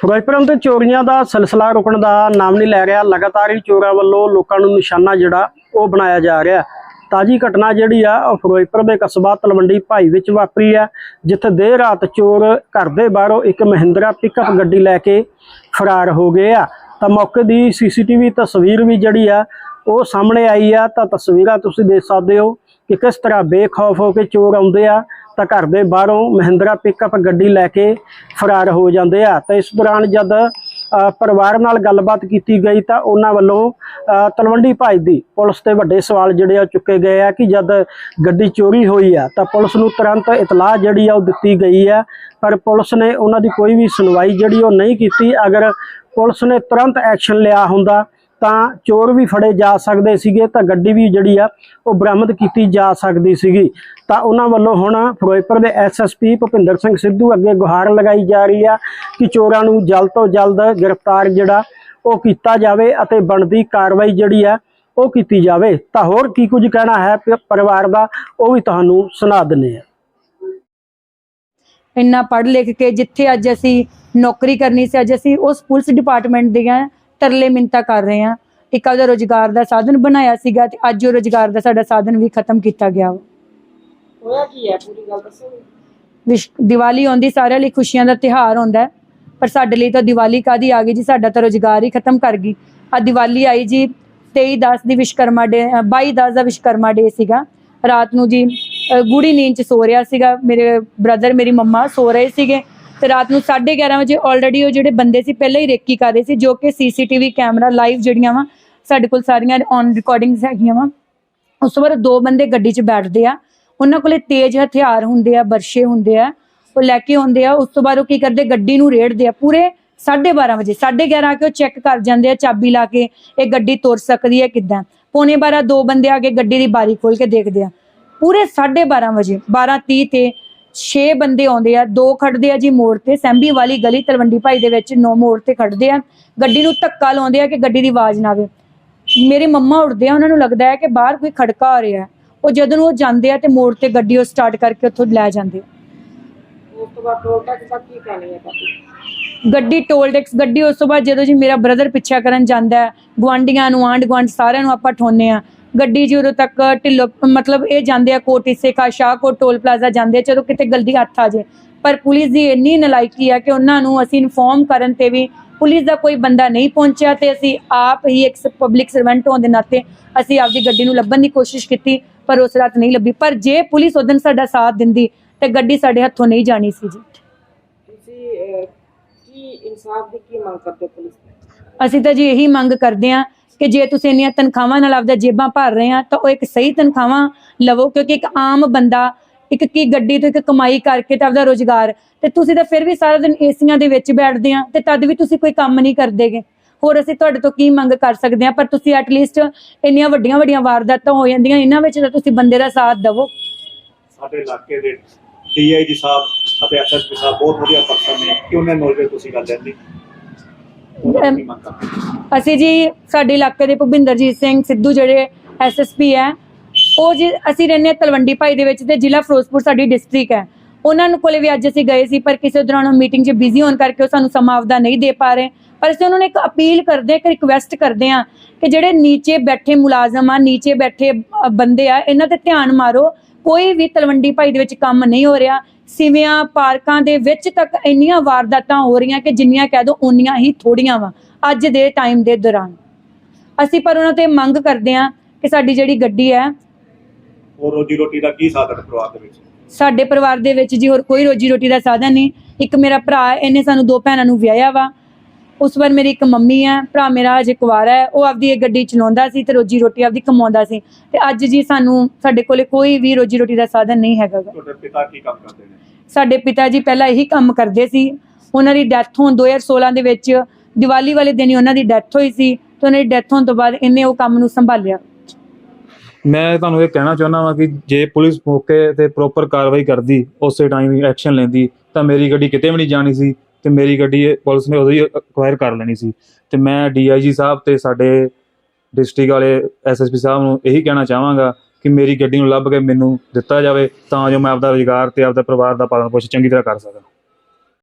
ਫਿਰੋਜ਼ਪੁਰ ਤੇ ਚੋਰੀਆਂ ਦਾ ਸਿਲਸਿਲਾ ਰੁਕਣ ਦਾ ਨਾਮ ਨਹੀਂ ਲੈ ਰਿਹਾ। ਲਗਾਤਾਰ ਹੀ ਚੋਰਾਂ ਵੱਲੋਂ ਲੋਕਾਂ ਨੂੰ ਨਿਸ਼ਾਨਾ ਜਿਹੜਾ ਉਹ ਬਣਾਇਆ ਜਾ ਰਿਹਾ ਤਾਜੀ ਘਟਨਾ ਜਿਹੜੀ ਆ, ਉਹ ਫਿਰੋਜ਼ਪੁਰ ਦੇ ਕਸਬਾ ਤਲਵੰਡੀ ਭਾਈ ਵਿੱਚ ਵਾਪਰੀ ਆ ਜਿੱਥੇ ਦੇਰ ਰਾਤ ਚੋਰ ਘਰ ਦੇ ਬਾਹਰੋਂ ਇੱਕ ਮਹਿੰਦਰਾ ਪਿਕਅਪ ਗੱਡੀ ਲੈ ਕੇ ਫਰਾਰ ਹੋ ਗਏ ਆ। ਤਾਂ ਮੌਕੇ ਦੀ ਸੀਸੀਟੀਵੀ ਤਸਵੀਰ ਵੀ ਜਿਹੜੀ ਆ, ਉਹ ਸਾਹਮਣੇ ਆਈ ਆ। ਤਾਂ ਤਸਵੀਰਾਂ ਤੁਸੀਂ ਦੇਖ ਸਕਦੇ ਹੋ ਕਿ ਕਿਸ ਤਰ੍ਹਾਂ ਬੇਖੌਫ ਹੋ ਕੇ ਚੋਰ ਆਉਂਦੇ ਆ। ਤਾਂ ਘਰ ਦੇ ਬਾਹਰੋਂ ਮਹਿੰਦਰਾ ਪਿਕਅਪ ਗੱਡੀ ਲੈ ਕੇ ਫਰਾਰ ਹੋ ਜਾਂਦੇ ਆ। ਤਾਂ ਇਸ ਦੌਰਾਨ ਜਦ ਪਰਿਵਾਰ ਨਾਲ ਗੱਲਬਾਤ ਕੀਤੀ ਗਈ ਤਾਂ ਉਹਨਾਂ ਵੱਲੋਂ ਤਲਵੰਡੀ ਭਾਈ ਦੀ ਪੁਲਿਸ ਤੇ ਵੱਡੇ ਸਵਾਲ ਜਿਹੜੇ ਆ ਚੁੱਕੇ ਗਏ ਆ ਕਿ ਜਦ ਗੱਡੀ ਚੋਰੀ ਹੋਈ ਆ ਤਾਂ ਪੁਲਿਸ ਨੂੰ ਤੁਰੰਤ ਇਤਲਾਹ ਜਿਹੜੀ ਆ ਉਹ ਦਿੱਤੀ ਗਈ ਆ। ਪਰ ਪੁਲਿਸ ਨੇ ਉਹਨਾਂ ਦੀ ਕੋਈ ਵੀ ਸੁਣਵਾਈ ਜਿਹੜੀ ਉਹ ਨਹੀਂ ਕੀਤੀ। ਅਗਰ ਪੁਲਿਸ ਨੇ ਤੁਰੰਤ ਐਕਸ਼ਨ ਲਿਆ ਹੁੰਦਾ ਤਾਂ ਚੋਰ ਵੀ ਫੜੇ ਜਾ ਸਕਦੇ ਸੀਗੇ, ਤਾਂ ਗੱਡੀ ਵੀ ਜਿਹੜੀ ਆ, ਉਹ ਬਰਾਮਦ ਕੀਤੀ ਜਾ ਸਕਦੀ ਸੀਗੀ। ਤਾਂ ਉਹਨਾਂ ਵੱਲੋਂ ਹੁਣ ਫਿਰੋਜ਼ਪੁਰ ਦੇ ਐਸਐਸਪੀ ਭੁਪਿੰਦਰ ਸਿੰਘ ਸਿੱਧੂ ਅੱਗੇ ਗੁਹਾਰ ਲਗਾਈ ਜਾ ਰਹੀ ਆ ਕਿ ਚੋਰਾਂ ਨੂੰ ਜਲਦ ਤੋਂ ਜਲਦ ਗ੍ਰਿਫਤਾਰ ਜਿਹੜਾ, ਉਹ ਕੀਤਾ ਜਾਵੇ ਅਤੇ ਬਣਦੀ ਕਾਰਵਾਈ ਜਿਹੜੀ ਆ, ਉਹ ਕੀਤੀ ਜਾਵੇ। ਤਾਂ ਹੋਰ ਕੀ ਕੁਝ ਕਹਿਣਾ ਹੈ ਪਰਿਵਾਰ ਦਾ, ਉਹ ਵੀ ਤੁਹਾਨੂੰ ਸੁਣਾ ਦਿੰਦੇ ਆ। ਇੰਨਾ ਪੜ੍ਹ ਲਿਖ ਕੇ ਜਿੱਥੇ ਅੱਜ ਅਸੀਂ ਨੌਕਰੀ ਕਰਨੀ ਸੀ, ਅੱਜ ਅਸੀਂ ਉਸ ਪੁਲਿਸ ਡਿਪਾਰਟਮੈਂਟ ਦੀਆਂ ਤਰਲੇ ਮਿੰਤਾ ਕਰ ਰਹੇ ਹਾਂ। ਇੱਕ ਉਹਦਾ ਰੋਜ਼ਗਾਰ ਦਾ ਸਾਧਨ ਬਣਾਇਆ ਸੀਗਾ ਤੇ ਅੱਜ ਉਹ ਰੋਜ਼ਗਾਰ ਦਾ ਸਾਡਾ ਸਾਧਨ ਵੀ ਖਤਮ ਕੀਤਾ ਗਿਆ ਵਾ। ਹੋਇਆ ਕੀ ਹੈ? ਪੂਰੀ ਗੱਲ ਦੱਸੋ। ਵਿਸ਼ ਦੀਵਾਲੀ ਆਉਂਦੀ ਸਾਰਿਆਂ ਲਈ ਖੁਸ਼ੀਆਂ ਦਾ ਤਿਉਹਾਰ ਹੁੰਦਾ ਹੈ, ਪਰ ਸਾਡੇ ਲਈ ਤਾਂ ਦੀਵਾਲੀ ਕਾਦੀ ਆ ਗਈ ਜੀ? ਸਾਡਾ ਤਾਂ ਰੋਜ਼ਗਾਰ ਹੀ ਖਤਮ ਕਰ ਗਈ। ਆ ਦੀਵਾਲੀ ਆਈ ਜੀ 23 10 ਦੀ ਵਿਸ਼ਕਰਮਾ ਡੇ 22 10 ਦਾ ਵਿਸ਼ਕਰਮਾ ਡੇ ਸੀਗਾ। ਰਾਤ ਨੂੰ ਜੀ ਅ, ਗੂੜੀ ਨੀਂਦ ਚ ਸੋ ਰਿਹਾ ਸੀਗਾ। ਮੇਰੇ ਬ੍ਰਦਰ ਮੇਰੀ ਮੰਮਾ ਸੋ ਰਹੇ ਸੀਗੇ। ਤੇ ਰਾਤ ਨੂੰ 11:30 ਵਜੇ ਆਲਰੇਡੀ ਉਹ ਜਿਹੜੇ ਬੰਦੇ ਸੀ, ਪਹਿਲਾਂ ਹੀ ਰੇਕੀ ਕਰ ਰਹੇ ਸੀ, ਜੋ ਕਿ ਸੀਸੀਟੀਵੀ ਕੈਮਰਾ ਲਾਈਵ ਜਿਹੜੀਆਂ ਵਾ, ਸਾਡੇ ਕੋਲ ਸਾਰੀਆਂ ਔਨ ਰਿਕਾਰਡਿੰਗਸ ਹੈਗੀਆਂ ਵਾ। ਉਸ ਤੋਂ ਬਾਅਦ ਦੋ ਬੰਦੇ ਗੱਡੀ 'ਚ ਬੈਠਦੇ ਆ, ਉਹਨਾਂ ਕੋਲੇ ਤੇਜ਼ ਹਥਿਆਰ ਹੁੰਦੇ ਆ, ਬਰਸ਼ੇ ਹੁੰਦੇ ਆ, ਉਹ ਲੈ ਕੇ ਆਉਂਦੇ ਆ, ਉਸ ਤੋਂ ਬਾਅਦ ਉਹ ਕੀ ਕਰਦੇ, ਗੱਡੀ ਨੂੰ ਰੇੜਦੇ ਆ, ਪੂਰੇ 12:30 ਵਜੇ 11:30 ਆ ਕੇ ਉਹ ਚੈੱਕ ਕਰ ਜਾਂਦੇ ਆ, ਚਾਬੀ ਲਾ ਕੇ ਇਹ ਗੱਡੀ ਤੁਰ ਸਕਦੀ ਹੈ ਕਿੱਦਾਂ। ਪੌਣੇ 12 ਦੋ ਬੰਦੇ ਆ ਕੇ ਗੱਡੀ ਦੀ ਬਾਰੀ ਖੋਲ ਕੇ ਦੇਖਦੇ ਆ। ਪੂਰੇ 12:30 ਵਜੇ 12:30 ਤੇ 6 ਬੰਦੇ ਆਉਂਦੇ ਆ ਦੋ ਖੜਦੇ ਆ ਜੀ ਮੋੜ ਤੇ ਸੈਂਬੀ ਵਾਲੀ ਗਲੀ ਤਲਵੰਡੀ ਭਾਈ ਦੇ ਵਿੱਚ ਨੋ ਮੋੜ ਤੇ ਖੜਦੇ ਆ ਗੱਡੀ ਨੂੰ ਧੱਕਾ ਲਾਉਂਦੇ ਆ ਕਿ ਗੱਡੀ ਦੀ ਆਵਾਜ਼ ਨਾ ਆਵੇ ਮੇਰੇ ਮੰਮਾ ਉੱਠਦੇ ਆ ਉਹਨਾਂ ਨੂੰ ਲੱਗਦਾ ਹੈ ਕਿ ਬਾਹਰ ਕੋਈ ਖੜਕਾ ਆ ਰਿਹਾ। ਉਹ ਜਦੋਂ ਉਹ ਜਾਂਦੇ ਆ ਤੇ ਮੋੜ ਤੇ ਗੱਡੀ ਉਹ ਸਟਾਰਟ ਕਰਕੇ ਉੱਥੋਂ ਲੈ ਜਾਂਦੇ ਆ। ਉਸ ਤੋਂ ਬਾਅਦ ਟੋਲ ਟੈਕਸ ਕੀ ਹੈ ਗੱਡੀ ਟੋਲ ਟੈਕਸ ਗੱਡੀ ਉਸ ਤੋਂ ਬਾਅਦ ਜਦੋਂ ਜੀ ਮੇਰਾ ਬ੍ਰਦਰ ਪਿੱਛਾ ਕਰਨ ਜਾਂਦਾ ਹੈ ਗਵਾਂਡੀਆਂ ਨੂੰ ਆਂਢ ਗੁਆਂਢ ਸਾਰਿਆਂ ਨੂੰ ਆਪਾਂ ਠੋਨੇ ਆ ਗੱਡੀ ਜੀ ਉਦੋਂ ਤੱਕ ਢਿੱਲੋ ਮਤਲਬ ਇਹ ਜਾਂਦੇ ਆ ਕੋਟੀ ਸੇਖਾ ਸ਼ਾਹਕੋਟ ਟੋਲ ਪਲਾਜ਼ਾ ਜਾਂਦੇ ਆ ਜਦੋਂ ਕਿਤੇ ਗਲਤੀ ਹੱਥ ਆ ਜੇ। ਪਰ ਪੁਲਿਸ ਦੀ ਇੰਨੀ ਨਲਾਇਕੀ ਆ ਕਿ ਉਹਨਾਂ ਨੂੰ ਅਸੀਂ ਇਨਫੋਰਮ ਕਰਨ ਤੇ ਵੀ ਪੁਲਿਸ ਦਾ ਕੋਈ ਬੰਦਾ ਨਹੀਂ ਪਹੁੰਚਿਆ ਤੇ ਅਸੀਂ ਆਪ ਹੀ ਇੱਕ ਪਬਲਿਕ ਸਰਵੈਂਟ ਹੋਣ ਦੇ ਨਾਤੇ ਅਸੀਂ ਆਪਦੀ ਗੱਡੀ ਨੂੰ ਲੱਭਣ ਦੀ ਕੋਸ਼ਿਸ਼ ਕੀਤੀ ਪਰ ਉਸ ਰਾਤ ਨਹੀਂ ਲੱਭੀ। ਪਰ ਜੇ ਪੁਲਿਸ ਉਦੋਂ ਸਾਡਾ ਸਾਥ ਦਿੰਦੀ ਤੇ ਗੱਡੀ ਸਾਡੇ ਹੱਥੋਂ ਨਹੀਂ ਜਾਣੀ ਸੀ ਜੀ। ਤੁਸੀਂ ਕੀ ਇਨਸਾਫ ਦੀ ਕੀ ਮੰਗ ਕਰਦੇ ਪੁਲਿਸ ਅਸੀਂ ਤਾਂ ਜੀ ਇਹੀ ਮੰਗ ਕਰਦੇ ਹਾਂ ਕਿ ਜੇ ਤੁਸੀਂ ਇੰਨੀਆਂ ਤਨਖਾਹਾਂ ਨਾਲ ਆਪਦਾ ਜੇਬਾਂ ਭਰ ਰਹੇ ਆ, ਤਾਂ ਉਹ ਇੱਕ ਸਹੀ ਤਨਖਾਹਾਂ ਲਵੋ, ਕਿਉਂਕਿ ਇੱਕ ਆਮ ਬੰਦਾ, ਇੱਕ ਕੀ ਗੱਡੀ ਤੋਂ ਇੱਕ ਕਮਾਈ ਕਰਕੇ ਤਾਂ ਆਪਦਾ ਰੋਜ਼ਗਾਰ, ਤੇ ਤੁਸੀਂ ਤਾਂ ਫਿਰ ਵੀ ਸਾਰਾ ਦਿਨ ਏਸੀਆਂ ਦੇ ਵਿੱਚ ਬੈਠਦੇ ਆ, ਤੇ ਤਦ ਵੀ ਤੁਸੀਂ ਕੋਈ ਕੰਮ ਨਹੀਂ ਕਰਦੇਗੇ ਹੋਰ ਅਸੀਂ ਤੁਹਾਡੇ ਤੋਂ ਕੀ ਮੰਗ ਕਰ ਸਕਦੇ ਆ? ਪਰ ਤੁਸੀਂ ਐਟਲੀਸਟ ਇੰਨੀਆਂ ਵੱਡੀਆਂ ਵੱਡੀਆਂ ਵਾਰਦਾਤਾਂ ਹੋ ਜਾਂਦੀਆਂ, ਇਹਨਾਂ ਵਿੱਚ ਤਾਂ ਤੁਸੀਂ ਬੰਦੇ ਦਾ ਸਾਥ ਦਿਵੋ। ਸਾਡੇ ਇਲਾਕੇ ਦੇ ਡੀਆਈਜੀ ਸਾਹਿਬ ਅਤੇ ਐਸਐਸਪੀ ਸਾਹਿਬ ਬਹੁਤ ਵਧੀਆ ਪਰਸਨ ਨੇ ਕਿ ਉਹਨਾਂ ਨੌਲੇਜ ਤੁਸੀਂ ਗੱਲ ਲੈਂਦੀ ਉਹਨਾਂ ਦੀ ਮੰਗ ਕਰਦੇ ਹਾਂ। ਅਸੀਂ ਜੀ, ਸਾਡੇ ਇਲਾਕੇ ਦੇ ਭੁਪਿੰਦਰਜੀਤ ਸਿੰਘ ਸਿੱਧੂ ਜਿਹੜੇ ਐਸਐਸਪੀ ਹੈ, ਉਹ ਜੀ, ਅਸੀਂ ਰਹਿੰਦੇ ਹਾਂ ਤਲਵੰਡੀ ਭਾਈ ਦੇ ਵਿੱਚ ਤੇ ਜ਼ਿਲ੍ਹਾ ਫਿਰੋਜ਼ਪੁਰ ਸਾਡੀ ਡਿਸਟ੍ਰਿਕਟ ਹੈ। ਉਹਨਾਂ ਨੂੰ ਕੋਲੇ ਵੀ ਅੱਜ ਅਸੀਂ ਗਏ ਸੀ, ਪਰ ਕਿਸੇ ਦੌਰਾਨ ਮੀਟਿੰਗ 'ਚ ਬਿਜ਼ੀ ਹੋਣ ਕਰਕੇ ਉਹ ਸਾਨੂੰ ਸਮਾਂ ਆਪਦਾ ਨਹੀਂ ਦੇ ਪਾ ਰਹੇ। ਪਰ ਅਸੀਂ ਉਹਨਾਂ ਨੂੰ ਇੱਕ ਅਪੀਲ ਕਰਦੇ ਇੱਕ ਰਿਕਵੈਸਟ ਕਰਦੇ ਹਾਂ ਕਿ ਜਿਹੜੇ ਨੀਚੇ ਬੈਠੇ ਮੁਲਾਜ਼ਮ ਆ, ਨੀਚੇ ਬੈਠੇ ਬੰਦੇ ਆ, ਇਹਨਾਂ ਤੇ ਧਿਆਨ ਮਾਰੋ ਕੋਈ ਵੀ ਤਲਵੰਡੀ ਭਾਈ ਦੇ ਵਿੱਚ ਕੰਮ ਨਹੀਂ ਹੋ ਰਿਹਾ ਸਿਵਿਆਂ ਪਾਰਕਾਂ ਦੇ ਵਿੱਚ ਤੱਕ ਇੰਨੀਆਂ ਵਾਰਦਾਤਾਂ ਹੋ ਰਹੀਆਂ ਕਿ ਜਿੰਨੀਆਂ ਕਹਿ ਦੋ ਉਨੀਆਂ ਹੀ ਥੋੜੀਆਂ ਵਾ ਅੱਜ ਦੇ ਟਾਈਮ ਦੇ ਦੌਰਾਨ। ਅਸੀਂ ਪਰ ਉਹਨਾਂ ਤੇ ਮੰਗ ਕਰਦੇ ਹਾਂ ਕਿ ਸਾਡੀ ਜਿਹੜੀ ਗੱਡੀ ਹੈ ਹੋਰ ਰੋਜੀ ਰੋਟੀ ਦਾ ਕੀ ਸਾਧਨ ਪਰਿਵਾਰ ਦੇ ਵਿੱਚ? ਸਾਡੇ ਪਰਿਵਾਰ ਦੇ ਵਿੱਚ ਜੀ ਹੋਰ ਕੋਈ ਰੋਜੀ ਰੋਟੀ ਦਾ ਸਾਧਨ ਨਹੀਂ। ਇੱਕ ਮੇਰਾ ਭਰਾ ਇਹਨੇ ਸਾਨੂੰ ਦੋ ਭੈਣਾਂ ਨੂੰ ਵਿਆਹਿਆ ਵਾ। ਉਸ ਵਾਰ ਮੇਰੀ ਇੱਕ ਮੰਮੀ ਹੈ ਭਰਾ ਮੇਰਾ ਹਜੇ ਕੁਵਾਰਾ ਹੈ ਉਹ ਆਪਦੀ ਇਹ ਗੱਡੀ ਚਲਾਉਂਦਾ ਸੀ ਤੇ ਰੋਜੀ ਰੋਟੀ ਆਪਦੀ ਕਮਾਉਂਦਾ ਸੀ ਤੇ ਅੱਜ ਜੀ ਸਾਨੂੰ ਸਾਡੇ ਕੋਲੇ ਕੋਈ ਵੀ ਰੋਜੀ ਰੋਟੀ ਦਾ ਸਾਧਨ ਨਹੀਂ ਹੈਗਾ ਗਾ। ਤੁਹਾਡੇ ਪਿਤਾ ਕੀ ਕੰਮ ਕਰਦੇ ਨੇ? ਸਾਡੇ ਪਿਤਾ ਜੀ ਪਹਿਲਾਂ ਇਹੀ ਕੰਮ ਕਰਦੇ ਸੀ ਉਹਨਾਂ ਦੀ ਡੈਥ ਹੋਣ 2016 ਦੇ ਵਿੱਚ ਦੀਵਾਲੀ ਵਾਲੇ ਦਿਨ ਹੀ ਉਹਨਾਂ ਦੀ ਡੈਥ ਹੋਈ ਸੀ ਤੇ ਉਹਨਾਂ ਦੀ ਡੈਥ ਹੋਣ ਤੋਂ ਬਾਅਦ ਇਹਨੇ ਉਹ ਕੰਮ ਨੂੰ ਸੰਭਾਲਿਆ। ਮੈਂ ਤੁਹਾਨੂੰ ਇਹ ਕਹਿਣਾ ਚਾਹੁੰਦਾ ਹਾਂ ਕਿ ਜੇ ਪੁਲਿਸ ਮੌਕੇ ਤੇ ਪ੍ਰੋਪਰ ਕਾਰਵਾਈ ਕਰਦੀ ਉਸੇ ਟਾਈਮ ਐਕਸ਼ਨ ਲੈਂਦੀ ਤਾਂ ਮੇਰੀ ਗੱਡੀ ਕਿਤੇ ਵੀ ਨਹੀਂ ਜਾਣੀ ਸੀ। ਤੇ ਮੇਰੀ ਗੱਡੀ ਪੁਲਿਸ ਨੇ ਉਦੋਂ ਹੀ ਅਕਵਾਇਰ ਕਰ ਲੈਣੀ ਸੀ। ਤੇ ਮੈਂ ਡੀਆਈਜੀ ਸਾਹਿਬ ਤੇ ਸਾਡੇ ਡਿਸਟ੍ਰਿਕਟ ਵਾਲੇ ਐਸਐਸਪੀ ਸਾਹਿਬ ਨੂੰ ਇਹੀ ਕਹਿਣਾ ਚਾਹਾਂਗਾ ਕਿ ਮੇਰੀ ਗੱਡੀ ਨੂੰ ਲੱਭ ਕੇ ਮੈਨੂੰ ਦਿੱਤਾ ਜਾਵੇ ਤਾਂ ਜੋ ਮੈਂ ਆਪਦਾ ਰੁਜ਼ਗਾਰ ਤੇ ਆਪਦਾ ਪਰਿਵਾਰ ਦਾ ਪਾਲਣ ਪੋਸ਼ਣ ਚੰਗੀ ਤਰ੍ਹਾਂ ਕਰ ਸਕਾਂ।